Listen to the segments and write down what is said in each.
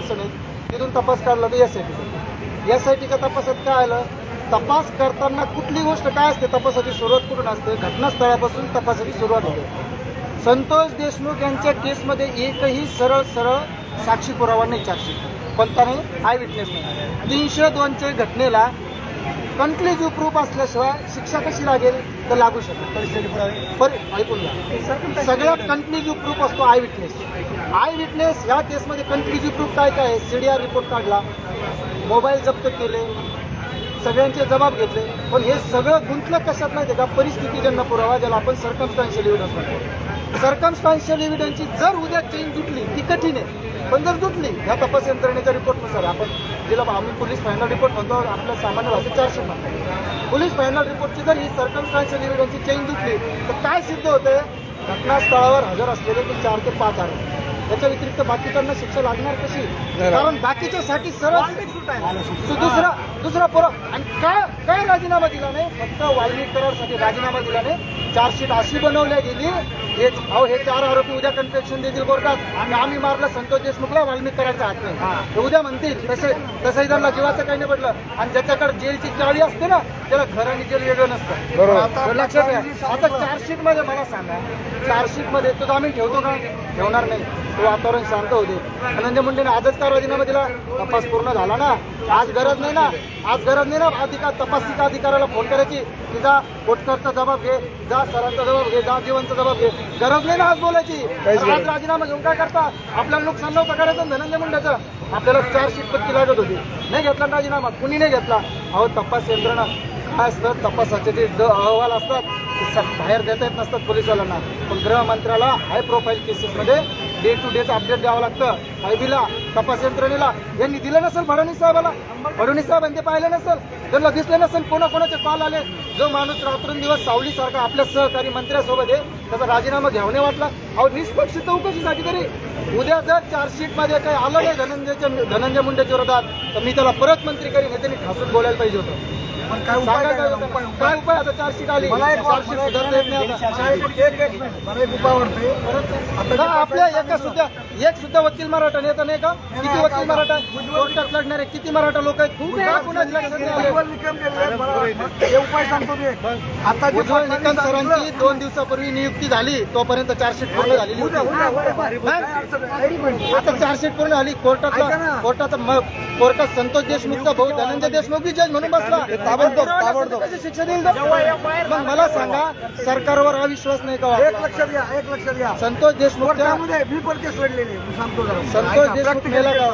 तिथून तपास काढला तर S I T S I टीच्या तपासात काय आलं? तपास करताना कुठली गोष्ट काय असते? तपासाची सुरुवात कुठून असते? घटनास्थळापासून तपासाची सुरुवात होते. संतोष देशमुख यांच्या केसमध्ये एकही सरळ सरळ साक्षी पुरावा नाही चारशी पण त्याने आय विटनेस नाही. तीनशे दोनच्या घटनेला कन्क्लुझिव्ह प्रूफ असल्याशिवाय शिक्षा कशी लागेल तर लागू शकते. बरं ऐकून घ्या. सगळ्यात कन्क्लुझिव्ह प्रूफ असतो आय विटनेस आय विटनेस ह्या केसमध्ये कन्क्लुझिव्ह प्रूफ काय काय आहे? सीडीआर रिपोर्ट काढला. मोबाईल जप्त केले. सगळ्यांचे जबाब घेतले. पण हे सगळं गुंतलं कशात नाही आहे का? परिस्थितीजन्य पुरावा ज्याला आपण सरकमस्टान्शियल एव्हिडन्स म्हणतो. सरकमस्टान्शियल एव्हिडन्सची जर उद्या चेंज जुटली ती कठीण आहे. पण जर जुटली ह्या तपास यंत्रणेच्या रिपोर्टनुसार आपण जिला आम्ही पोलीस फायनल रिपोर्ट म्हणतो आपल्या सामान्य भाषेत चारशे म्हणतो पोलीस फायनल रिपोर्टची जर ही सरकमस्टान्शियल एव्हिडन्सची चेंज जुटली तर काय सिद्ध होते घटनास्थळावर हजर असलेले ते चार ते पाच आहे त्याच्या व्यतिरिक्त बाकीच्यांना शिक्षा लागणार कशी? कारण बाकीच्यासाठी सरळ दुसरा दुसरा पुरा आणि काय काय राजीनामा दिला नाही? फक्त वाल्मिक करारसाठी राजीनामा दिला नाही. चार्जशीट अशी बनवल्या गेली हेच अहो हे चार आरोपी उद्या कन्फेक्शन देतील कोर्टात. आणि आम्ही मारलं संतोष देशमुखला वाल्मिक करारचा हात नाही ते उद्या म्हणतील तसे तसंही त्यांना जीवाचं काही नाही पडलं. आणि ज्याच्याकडे जेलची चाळी असते ना त्याला घर आणि जेल वेगळं नसतं. लक्षात घ्या आता चार्जशीटमध्ये मला सांगा. चार्जशीटमध्ये तो आम्ही ठेवतो का? ठेवणार नाही. तो वातावरण शांत होते धनंजय मुंडेने आजच का राजीनामा दिला. तपास पूर्ण झाला ना? आज गरज नाही ना? आज गरज नाही ना? अधिकार तपासिका अधिकाऱ्याला फोन करायची. की जा कोटकरचा जबाब घे. जा सरांचा जबाब घे. जा जीवनचा जबाब घे. गरज नाही ना आज बोलायची. आज राजीनामा घेऊन काय करता आपल्याला नुकसान नव्हतं करायचं धनंजय मुंडेचं. आपल्याला चार शीट पत्ती लागत होती. नाही घेतला राजीनामा. कुणी नाही घेतला? अहो तपास यंत्रणा. काय असतं तपासाचे जे द अहवाल असतात ते बाहेर देता येत नसतात पोलिसवाल्यांना. पण गृहमंत्र्याला हाय प्रोफाईल केसेसमध्ये डे टू डेचं अपडेट द्यावं लागतं. आयबीला तपास यंत्रणेला यांनी दिलं नसेल फडणवीस साहेबाला. फडणवीस साहेबांनी ते पाहिलं नसेल. त्यांना दिसलं नसेल कोणाकोणाचे कॉल आले. जो माणूस रात्रंदिवस सावलीसारखा आपल्या सहकारी मंत्र्यासोबत आहे त्याचा राजीनामा घ्यावणे वाटला. अहो निष्पक्ष चौकशीसाठी तरी. उद्या जर चार्जशीटमध्ये काही आलं नाही धनंजयच्या धनंजय मुंडेच्या विरोधात तर मी त्याला परत मंत्री करीन हे त्यांनी ठासून बोलायला पाहिजे होतं. पण काय उपाय काय आता. आली. मला एक उपाय वाटते आपल्या एका सुद्धा एक सुद्धा वकील मराठा नेता नाही का? किती वकील मराठा? कोर्टात लढणारे किती मराठा लोक आहेत? हे उपाय सांगतो आता उज्ज्वल निकम सरांची दोन दिवसापूर्वी नियुक्ती झाली. तोपर्यंत चार्जशीट पूर्ण झालेली. आता चार्जशीट पूर्ण झाली. कोर्टातला. कोर्टात म- कोर्टात संतोष देशमुखचा भाऊ धनंजय देशमुख जज म्हणून बसला. ताबडतोब- ताबडतोब. शिक्षा देईल? मग मला सांगा सरकारवर अविश्वास नाही का एक? लक्षात घ्या एक लक्षात घ्या संतोष कोर्टामध्ये मी पण केस लढलेली. मी सांगतो जरा संतोष देशमुख मेला का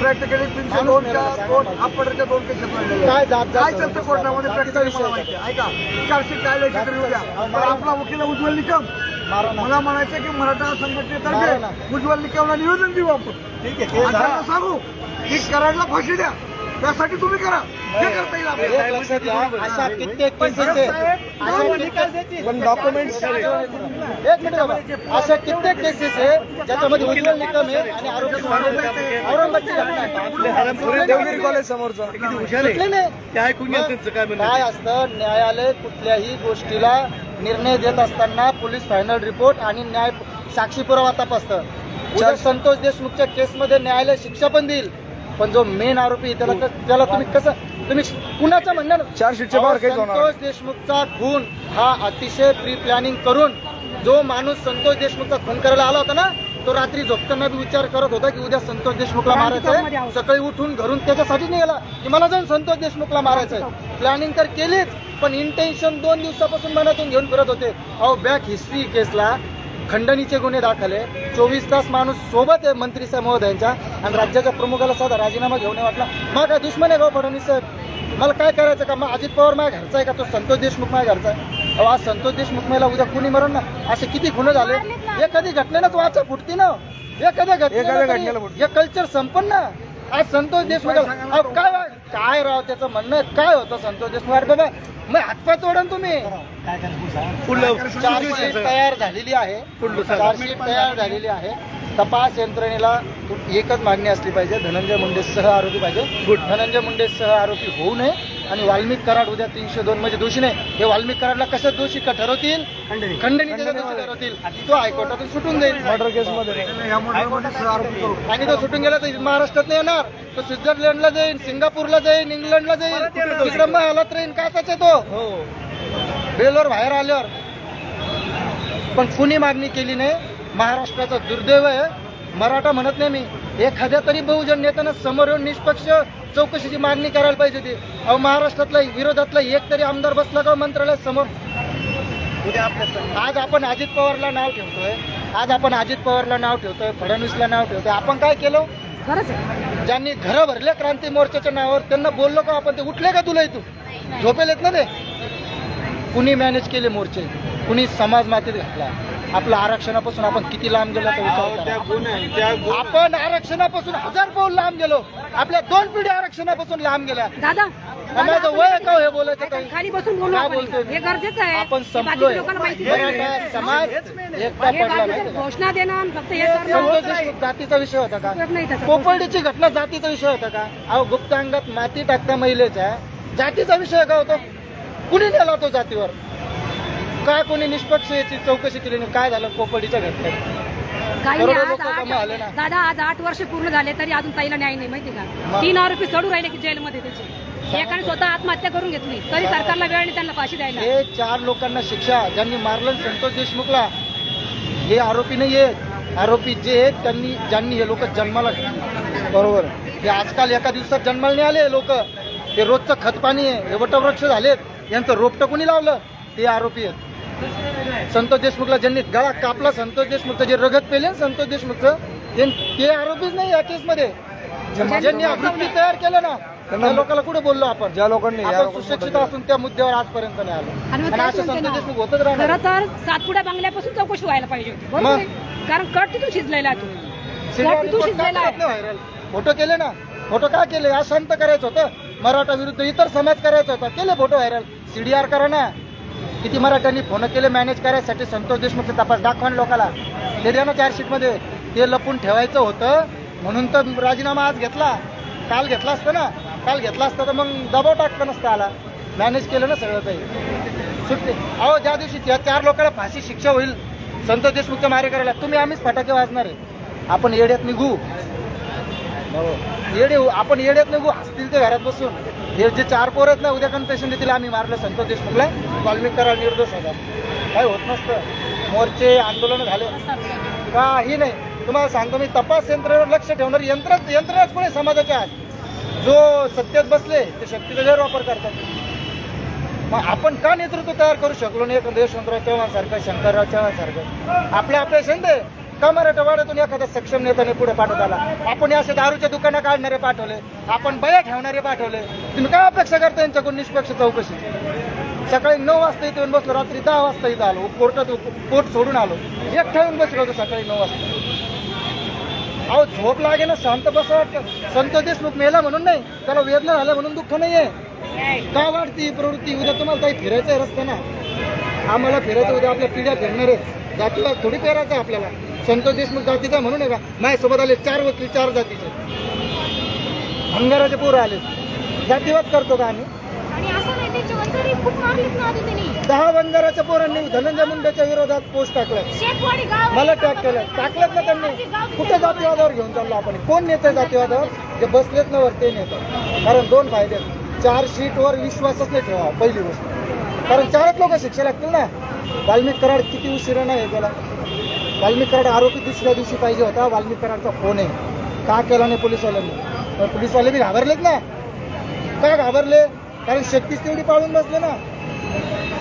प्रॅक्टिकली तीनशे दोनच्या दोन मला. आपटरच्या दोन केस लढलेले काय काय चालतं कोर्टामध्ये प्रॅक्टिकली मला माहिती. ऐका चारशे काय लिहायची तरी उद्या पण आपला वकील उज्ज्वल निकम. मला म्हणायचं की मराठा. संघटनेतर्फे उज्ज्वल निकमला निवेदन देऊ आपण ठीक आहे सांगू की कराडला फाशी द्या त्यासाठी तुम्ही करा. करता येईल आपल्याला. अशा कित्येक केसेस आहे अशा कित्येक- पण डॉक्युमेंट्स एक मिनिट बाबा. अशा कित्येक केसेस आहे ज्याच्यामध्ये उज्ज्वल निकम आहे आणि आरोपी औरंगाबादची घटना आहे. देवगिरी कॉलेज समोरचा सुटले नाही. मग काय असतं न्यायालय कुठल्याही गोष्टीला निर्णय देत असताना पोलीस फायनल रिपोर्ट आणि न्याय साक्षी पुरावा तपासतं. उद्या संतोष देशमुखच्या केसमध्ये न्यायालय शिक्षा पण देईल. पण जो मेन आरोपी आहे, त्याला क- त्याला तुम्ही कसं तुम्ही कुणाचं म्हणणार चार्जशीटच्या बाहेर काहीच होणार संतोष देशमुखचा खून हा अतिशय प्री प्लॅनिंग करून जो माणूस संतोष देशमुखचा खून करायला आला होता ना तो रात्री झोपताना बी विचार करत होता की उद्या संतोष देशमुखला मारायचंय. सकाळी उठून घरून त्याच्यासाठी निघाला की मला जाऊन संतोष देशमुखला मारायचंय. प्लॅनिंग तर केलीच पण इंटेन्शन दोन दिवसापासून मनातून घेऊन फिरत होते. अहो बॅक हिस्ट्री केसला खंडणीचे गुन्हे दाखल आहे. चोवीस तास माणूस सोबत आहे मंत्री साहेब महोदयांच्या. आणि राज्याच्या प्रमुखाला साधा राजीनामा घेऊन वाटला मग काय दुश्मन आहे भाऊ फडणवीस साहेब? मला काय करायचं का? मग अजित पवार माझ्या घरचा आहे का? तो संतोष देशमुख माझ्या घरचा आहे. अहो आज संतोष देशमुख मेला उद्या कुणी मरण ना असे किती खुनं झाले? एखादी घटनेनंच वाचा फुटती ना. एखाद्या घटनेला. हे कल्चर संपन्न. ना आज संतोष देशमुख अहो, काय काय राव त्याचं म्हणणं? काय होतं संतोष देशमुख? बाबा मग हातपाय तोडन तुम्ही. चार्जशीट तयार झालेली आहे. चार्जशीट तयार झालेली आहे. तपास यंत्रणेला एकच मागणी असली पाहिजे धनंजय मुंडे सह आरोपी पाहिजे. धनंजय मुंडे सह आरोपी होऊ नये आणि वाल्मिक कराड उद्या तीनशे दोन मध्ये दोषी नाही. हे वाल्मिक कराडला कसं दोषी का ठरवतील खंडणी. त्याच्या दिवशी ठरवतील तो हायकोर्टातून सुटून जाईल. मर्डर. आणि तो सुटून गेला तर महाराष्ट्रात नाही येणार. तो स्वित्झर्लंडला जाईल सिंगापूरला जाईल इंग्लंडला जाईल तिकडे महालात राहील काय त्याचे तो? बेलवर बाहेर आल्यावर. पण कुणी मागणी केली नाही? महाराष्ट्राचं दुर्दैव आहे. मराठा म्हणत नाही मी. एखाद्या तरी बहुजन नेत्यानं समोर येऊन निष्पक्ष चौकशीची मागणी करायला पाहिजे होती. अहो महाराष्ट्रातला विरोधातला एक तरी आमदार बसला का मंत्रालयात समोर आज आपण अजित पवारला नाव ठेवतोय. आज आपण अजित पवारला नाव ठेवतोय फडणवीसला नाव ठेवतोय. आपण काय केलं? खरंच आहे. ज्यांनी घरं भरले क्रांती मोर्चाच्या नावावर त्यांना बोललो का आपण? ते उठले का तुला इथून? झोपेल येत ना ते? कुणी मॅनेज केले मोर्चे? कुणी समाज मातीत घातला? आपलं आरक्षणापासून आपण किती लांब गेलो तो विचार करा. आपण आरक्षणापासून हजार पाऊल लांब गेलो. आपल्या दोन पिढी आरक्षणापासून लांब गेल्या. दादा माझं वय आहे का हो हे बोलायचं काही? खाली बसून बोलू काय आपण. बोलतोय? हे गरजेचं आहे. आपण हे बाकीच्या संपलोय. लोकांना माहिती नाही. मराठा समाज एकटा हे पडला नाही बाकीचं का? घोषणा देणं आणि फक्त हे करणं जातीचा विषय होता का? उपयोग नाही त्याचा. कोपर्डीची घटना जातीचा विषय होता का? अहो गुप्त अंगात माती टाकता महिलेच्या जातीचा विषय का होता? कुणी नेला तो जातीवर? काय कोणी निष्पक्ष याची चौकशी केली नाही काय झालं कोपर्डीच्या घटनेत? काही करोडो आज लोकं कामं आले ना. आठ दादा आज आठ वर्ष पूर्ण झाले तरी अजून ताईला न्याय नाही माहिती का? मग? तीन आरोपी चढू राहिले की जेलमध्ये त्याचे. एकाने स्वतः आत्महत्या करून घेतली. तरी सरकारला वेळ त्यांना फाशी द्यायला. हे चार लोकांना शिक्षा. ज्यांनी मारलं संतोष देशमुखला. हे आरोपी नाही आहेत. आरोपी जे आहेत त्यांनी ज्यांनी हे लोक जन्माला बरोबर? हे आजकाल एका दिवसात जन्माला नाही आले लोक. ते रोजचं खतपाणी आहे. हे वटवृक्ष झालेत. यांचं रोपटं कोणी लावलं? ते आरोपी आहेत. संतोष देशमुखला ज्यांनी गळा कापला संतोष देशमुखचं जे रगत पेले संतोष देशमुखचं ते- ते आरोपीच नाही या केसमध्ये. ज्यांनी आकृती तयार केलं ना त्या लोकांना कुठे बोललो आपण? ज्या लोकांनी आपण सुशिक्षित असून त्या मुद्द्यावर आजपर्यंत नाही आलो. आणि मग ना. होतच राहणार. खरं तर सातपुड्या बांगल्यापासून चौकशी व्हायला पाहिजे होती. बरोबर मग? आहे? कारण कट तिथून शिजलेला आहे तो. सीडीआर कट तिथून रिपोर्ट का शिजलेला करत आहे. नाही व्हायरल. फोटो केले ना? फोटो का केले? आज शांत करायचं होतं. मराठा विरुद्ध इतर समाज करायचा होता. केले फोटो व्हायरल. सीडीआर करा ना. किती मराठ्यांनी फोन केले मॅनेज करायसाठी? संतोष देशमुखचे तपास दाखवा ना लोकांना ते द्या ना चार्जशीटमध्ये ते लपून ठेवायचं होतं. म्हणून तर राजीनामा आज घेतला. काल घेतला असतं ना? काल घेतला असता तर मग दबाव टाकता नसता आला. मॅनेज केलं ना सगळं काही. सुटते अहो ज्या दिवशी त्या चार लोकांना फाशी शिक्षा होईल संत देशमुखच्या मारे करायला तुम्ही आम्हीच फटाके वाजणार आहे. आपण येड्यात निघू. येडे हो, आपण येड्यात निघू असतील ते घरात बसून. हे जे चार पोर आहेत ना उद्या कन्फेशन देतील आम्ही मारलं संतोष देशमुखला. कॉलमिक करा निर्दोष होता. काय होत नसतं. मोर्चे आंदोलन झाले. काही नाही. तुम्हाला सांगतो मी तपास यंत्रणेवर लक्ष ठेवणार यंत्र यंत्रणाच कोणी समाजाच्या आत. जो सत्तेत बसले ते शक्तीचा गैरवापर करतात. मग आपण का नेतृत्व तयार करू शकलो नाही? एखाद्या यशवंतराव चव्हाणसारखं शंकरराव चव्हाणसारखं आपल्या आपल्या शिंदे का मराठवाड्यातून एखादा सक्षम नेत्याने पुढे पाठवत आला. आपण असे दारूच्या दुकानं काढणारे पाठवले. आपण बया ठेवणारे पाठवले. तुम्ही काय अपेक्षा करता यांच्याकडून निष्पक्ष चौकशी? सकाळी नऊ वाजता इथे येऊन बसलो रात्री दहा वाजता इथं आलो. कोर्टात कोर्ट सोडून आलो. एक ठेवून बसलो होतो सकाळी नऊ वाजता. अहो झोप लागे ना शांत बसा वाटतं. संत देशमुख मेला म्हणून नाही त्याला वेदना झाल्या म्हणून दुःख नाहीये. का वाढती ही प्रवृत्ती? उद्या तुम्हाला काही फिरायचं आहे रस्ता ना आम्हाला फिरायचं उद्या आपल्या पिढ्या फिरणार आहेत जातीला थोडी पेरायचं आहे आपल्याला. संतोष देशमुख जातीचा म्हणून आहे का? माझ्यासोबत आले चार वकील चार जातीचे. भंगाराचे पोरं आले जातीवाद करतो का आम्ही? दहा बंगाराच्या पोरांनी धनंजय मुंडेच्या विरोधात पोस्ट टाकलं गाव मला टॅग केलं टाकलंच ना त्यांनी. कुठे जातीवादावर घेऊन चाललो आपण? कोण नेते जातीवादावर? जे बसलेत ना वर ते नेते. कारण दोन फायदे आहेत. चार शीटवर विश्वासच नाही ठेवा पहिली गोष्ट. कारण चारच लोक शिक्षा लागतील ना. वाल्मिक कराड किती उशिरा नाही हे केला. वाल्मिक कराड आरोपी दुसऱ्या दिवशी पाहिजे होता. वाल्मिक कराडचा फोन आहे. का केला नाही पोलिसवाल्यांनी? पोलिसवाले बी घाबरलेत ना. का घाबरले? कारण शक्तीच तेवढी पाळून बसले ना.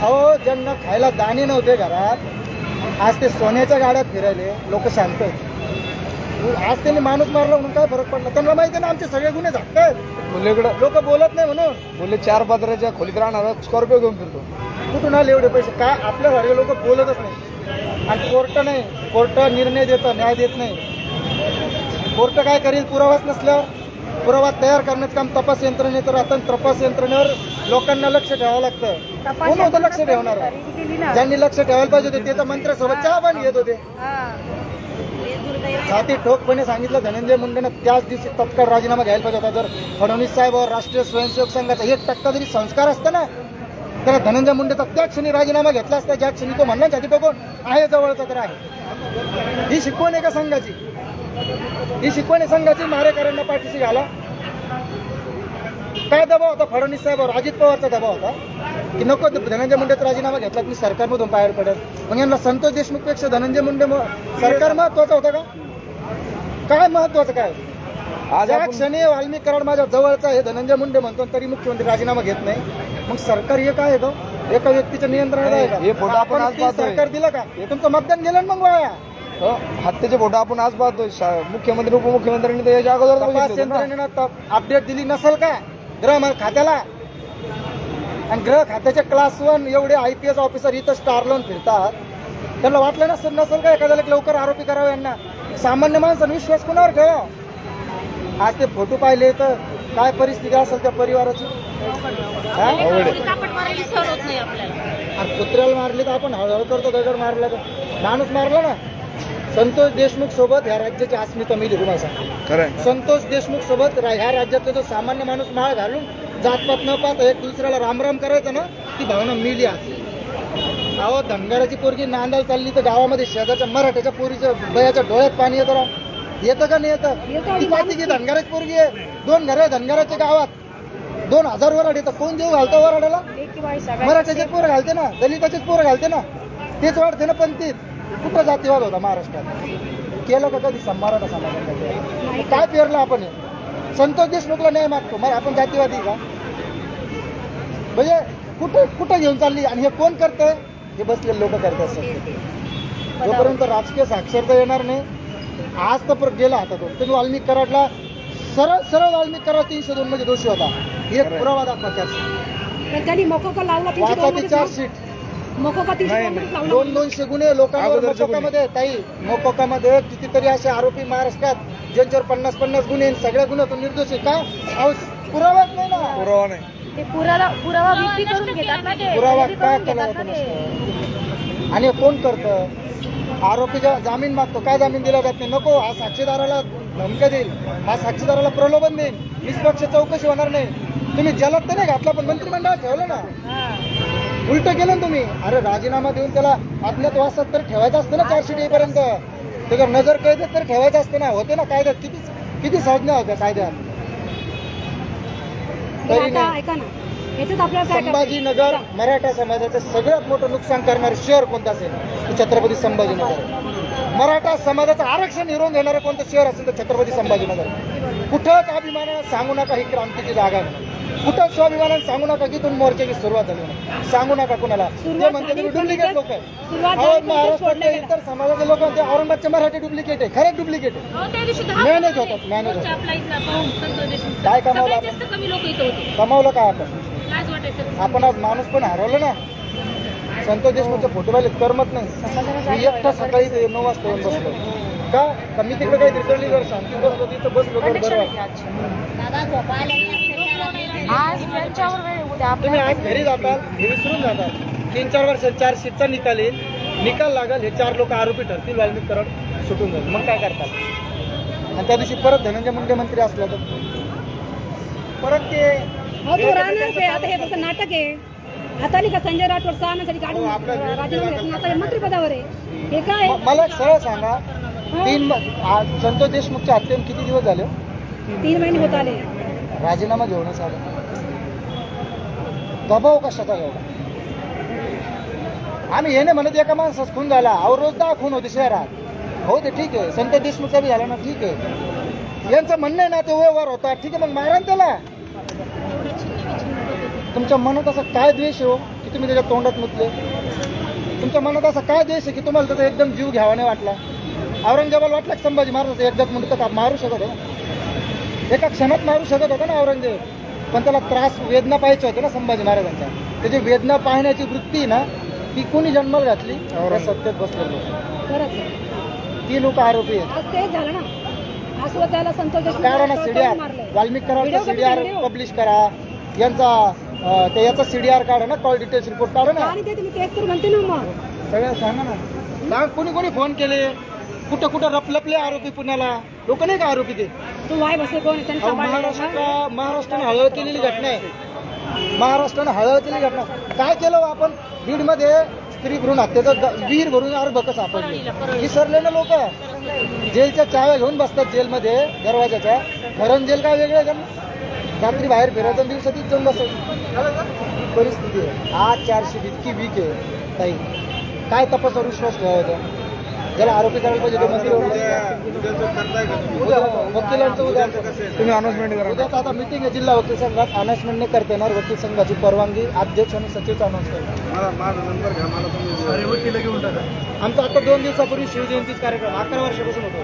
अहो ज्यांना खायला दाणे नव्हते घरात आज ते सोन्याच्या गाड्यात फिरायले लोक शांत. आज त्यांनी माणूस मारला म्हणून काय फरक पडला? त्यांना माहिती आहे ना आमचे सगळे गुन्हे झाकतायत मुलीकडे लोक बोलत नाही म्हणून. बोलले चार पात्राच्या खोलीत राहणार स्कॉर्पिओ घेऊन फिरतो. कुठून आले एवढे पैसे? काय आपल्यासारखे लोक बोलतच नाही. आणि कोर्ट नाही. कोर्ट निर्णय देतं न्याय देत नाही. कोर्ट काय करेल? पुरावाच नसल्यावर? पुरावा तयार करण्याचं काम तपास यंत्रणेचं राहतं आणि तपास यंत्रणेवर लोकांना लक्ष ठेवावं लागतं. कोण होतं लक्ष ठेवणार? ज्यांनी लक्ष ठेवायला पाहिजे होते ते तर मंत्र्यासोबत चहा पाणी घेत होते. छाती ठोकपणे सांगितलं धनंजय मुंडेनं त्याच दिवशी तत्काळ राजीनामा घ्यायला पाहिजे होता. जर फडणवीस साहेबांवर राष्ट्रीय स्वयंसेवक संघाचा एक टक्का जरी संस्कार असतं ना त्याला धनंजय मुंडेचा त्या क्षणी राजीनामा घेतला असता. ज्या क्षणी तो म्हणला जाती तो कोण? आहे जवळचा तर आहे. ही शिकवण आहे का संघाची. ही शिकवण आहे संघाची मारेकरांना पाठीशी घाला. काय दबाव होता फडणवीस साहेबांवर? अजित पवारचा दबाव होता. की नको धनंजय मुंडेचा राजीनामा घेतला की सरकारमधून बाहेर पडेल मग यांना संतोष देशमुखपेक्षा धनंजय मुंडे सरकार महत्वाचं होतं का? काय महत्वाचं काय? आज आपण- क्षणी वाल्मिक कराड माझ्या जवळचा हे धनंजय मुंडे म्हणतो तरी मुख्यमंत्री राजीनामा घेत नाही. मग सरकार हे काय येतं एका व्यक्तीच्या नियंत्रणात आहे का? हे आपण. सरकार दिलं का? हे तुमचं मतदान गेलं मग वाया? हत्येचे फोटो आपण आज पाहतोय. शा- मुख्यमंत्री उपमुख्यमंत्र्यांनी तर याच्या अगोदर अपडेट दिली नसेल का गृह म- खात्याला? आणि गृह खात्याचे क्लास वन एवढे आय पी एस ऑफिसर इथं स्टार लावून फिरतात. त्यांना वाटलं नसेल नसेल का एखाद्याला लवकर आरोपी करावं यांना? सामान्य माणसाने विश्वास कुणावर ठेवा? आज ते फोटो पाहिले तर काय परिस्थिती असेल त्या परिवाराची? हा? कापड मारायची सहन होत नाही आपल्याला. आणि कुत्र्याला मारले तर आपण हळूहळू करतो दगड मारला तर. माणूस मारला ना. संतोष देशमुख सोबत ह्या राज्याची अस्मिता मिली तुम्हाला सांगतो. खरं. संतोष देशमुख सोबत ह्या राज्यातला जो सामान्य माणूस माळ घालून जातपात न पाहता एक दुसऱ्याला रामराम करायचं ना ती भावना मिली आज अहो धनगराची पोरगी नांदायला चालली तर गावामध्ये शेजारच्या मराठ्याच्या पोरीच्या बयाच्या डोळ्यात पाणी येतं राव. येतं का नाही येतं? ती पाहते की धनगराची पोरगी आहे. दोन घर आहे धनगराच्या गावात. दोन हजार वराड येतं कोण देऊ घालतो वराडाला? मराठ्याचे पोरं घालते ना दलिताचेच पोरं घालते ना. तेच वाढते ना पंथीत. कुठं जातीवाद होता महाराष्ट्रात? केलं का कधी? मराठा समाजामध्ये काय पेरलं आपण हे? संतोष देशमुखला न्याय मागतो. मग आपण जातीवादी का? म्हणजे कुठं कुठं घेऊन चालली? आणि हे कोण करतंय? हे बसलेले लोक करतात असतात जोपर्यंत राजकीय साक्षरता येणार नाही आज तर परत गेला आता तो. तुम्ही वाल्मिक कराडला सरळ सरळ वाल्मिक कराड तीनशे दोन मध्ये दोषी होता. एक पुरावा दाखवा चारशे तर त्यांनी मोकोका लावला वाचा ती चार्जशीट. मोकोका दोन दोनशे गुन्हे लोकांवर. मोकोकामध्ये ताई. मोकोकामध्ये कितीतरी असे आरोपी महाराष्ट्रात ज्यांच्यावर पन्नास पन्नास गुन्हे आहेत, सगळ्या गुन्ह्यातून निर्दोष. आहे का पुरावाच नाही ना. पुरावा नाही. ते पुरावा पुरावा विक्री करून घेतात ना ते. पुरावा खरेदी का करून केला? आणि हे कोण करतं? आरोपीच्या जामीन मागतो काय जामीन दिला जात नाही? नको हा साक्षीदाराला धमक्या देईल. हा साक्षीदाराला प्रलोभन देईल. निष्पक्ष चौकशी होणार नाही. तुम्ही जलद तर नाही घातला पण मंत्रिमंडळात ठेवलं ना. उलट केलं ना तुम्ही. अरे राजीनामा देऊन त्याला अज्ञातवासात तर ठेवायचं असतं ना चारशे येईपर्यंत. त्याच्यावर नजर कैदेत तर ठेवायचं असतं ना. होते ना कायद्यात? किती किती संज्ञा होत्या कायद्यात? तरी आता नाही. ऐका ना. याच्यात आपल्याला काय करायचं? संभाजीनगर मराठा समाजाचं सगळ्यात मोठं नुकसान करणारं शहर कोणतं असेल? छत्रपती संभाजीनगर. मराठा समाजाचं आरक्षण हिरवून घेणारं कोणतं शहर असेल तर छत्रपती संभाजीनगर. कुठंच अभिमानानं सांगू नका ही क्रांतीची जागा कुठंच स्वाभिमानानं सांगू नका की तुम्ही मोर्चाची सुरुवात झाली म्हणून. सांगू नका कुणाला. ते म्हणते तुम्ही पण डुप्लिकेट लोक आहे. सुरुवात अहो झाली, पण इथं महाराष्ट्रातले. इतर समाजाचे लोक म्हणते औरंगाबादचे मराठी डुप्लिकेट आहे. खरंच डुप्लिकेट आहे. हो, होते. होतात, मोर्चा होतात. काय कमावलं आपण? कमावलं काय आपण? आपण आज माणूस पण हरवलं ना. संतोष देशमुखचे फोटो पाहिले करमत नाही. मी एकटा सकाळी ते नऊ वाजता येऊन बसलो. का? का मी तिकडे काही रिटर्नली घर शांती बसलो तिथं बसलो तर बरं वाटलं. आज त्यांच्यावर वेळ उद्या तुम्ही आज घरी जाताल हे विसरून जाताल. तीन चार वर्ष चार सीटचा निकाल येईल. निकाल लागल हे चार लोक आरोपी ठरतील वाल्मिक कराड सुटून जाईल. मग काय करतात? आणि त्या दिवशी परत धनंजय मुंडे मंत्री असला तर? परत ते हो आता हे फक्त नाटक आहे. आता नाही का संजय राठोड सहा हो, काढून आता हे मंत्रिपदावर आहे. हे काय? मला एक सरळ सांगा. तीन संतोष देशमुखच्या हत्येने किती दिवस झाले? तीन महिने होत आले. राजीनामा घेऊनच आला दबाव कशाचा एवढा? आम्ही हे नाही म्हणत एका माणसाच खून झाला अहो रोज दहा खून होते शहरात. हो ते ठीक आहे संत देशमुखचा बी झाला ना ठीक आहे. यांचं म्हणणं आहे ना ते व्यवहार होता ठीक आहे मग मारा त्याला. तुमच्या मनात असा काय द्वेष हो की तुम्ही त्याच्या तोंडात मुतले? तुमच्या मनात असा काय द्वेष आहे की तुम्हाला त्याचा एकदम जीव घ्यावा नाही वाटला? औरंगजेबाला वाटलं की संभाजी महाराज एकदाच म्हणतो का मारू शकत होता एका क्षणात मारू शकत होता ना औरंगजेब? पण त्याला त्रास वेदना पाहायच्या होत्या ना संभाजी महाराजांच्या. त्याची वेदना पाहण्याची वृत्ती ना ती कोणी जन्माला घातली? त्या सत्तेत बसलेलो ती लोक आरोपी आहेत. तोडून सीडीआर. वाल्मिक कराडचा व्हिडिओ का सीडीआर? पब्लिश करा. यांचा ते याचा सीडीआर काढा ना कॉल डिटेल्स रिपोर्ट काढा ना. सगळ्या सांगा ना. कोणी कोणी फोन केले? कुठं कुठं रपलपले आरोपी पुण्याला. लोक नाही का आरोपी ते? तू वाय बसे कोण? आहे? त्यांनी अहो, महाराष्ट्र? महाराष्ट्राने हळहळ केलेली घटना आहे. महाराष्ट्रानं हळहळलेली घटना काय केलं हो आपण? बीडमध्ये स्त्री भ्रूण हत्येचं ग- वीर भरून अर्भक सापडली. विसरले ना लोक. जेलच्या चाव्या घेऊन बसतात जेलमध्ये दरवाजाच्या घरण जेल काय वेगळं आहे का रात्री बाहेर फिरायचं आणि दिवसात जाऊन बसायचं. परिस्थिती आहे. आज चारशे इतकी वीक आहे ताई. काय तपासावर विश्वास होता ज्याला आरोपी करायला पाहिजे तो मंदिर उद्या वकिलांचं उद्या तुम्ही अनाउन्समेंट करा. उद्याच आता मिटिंग आहे जिल्हा वकील संघात. अनाउन्समेंट नाही करता येणार. वकील संघाची परवानगी अध्यक्ष आणि सचिवचा अनाऊन्स करणार मला माझा नंबर घ्या मला तुम्ही आमचा आता दोन दिवसापूर्वी शिवजयंतीच कार्यक्रम अकरा वर्षापासून होतो.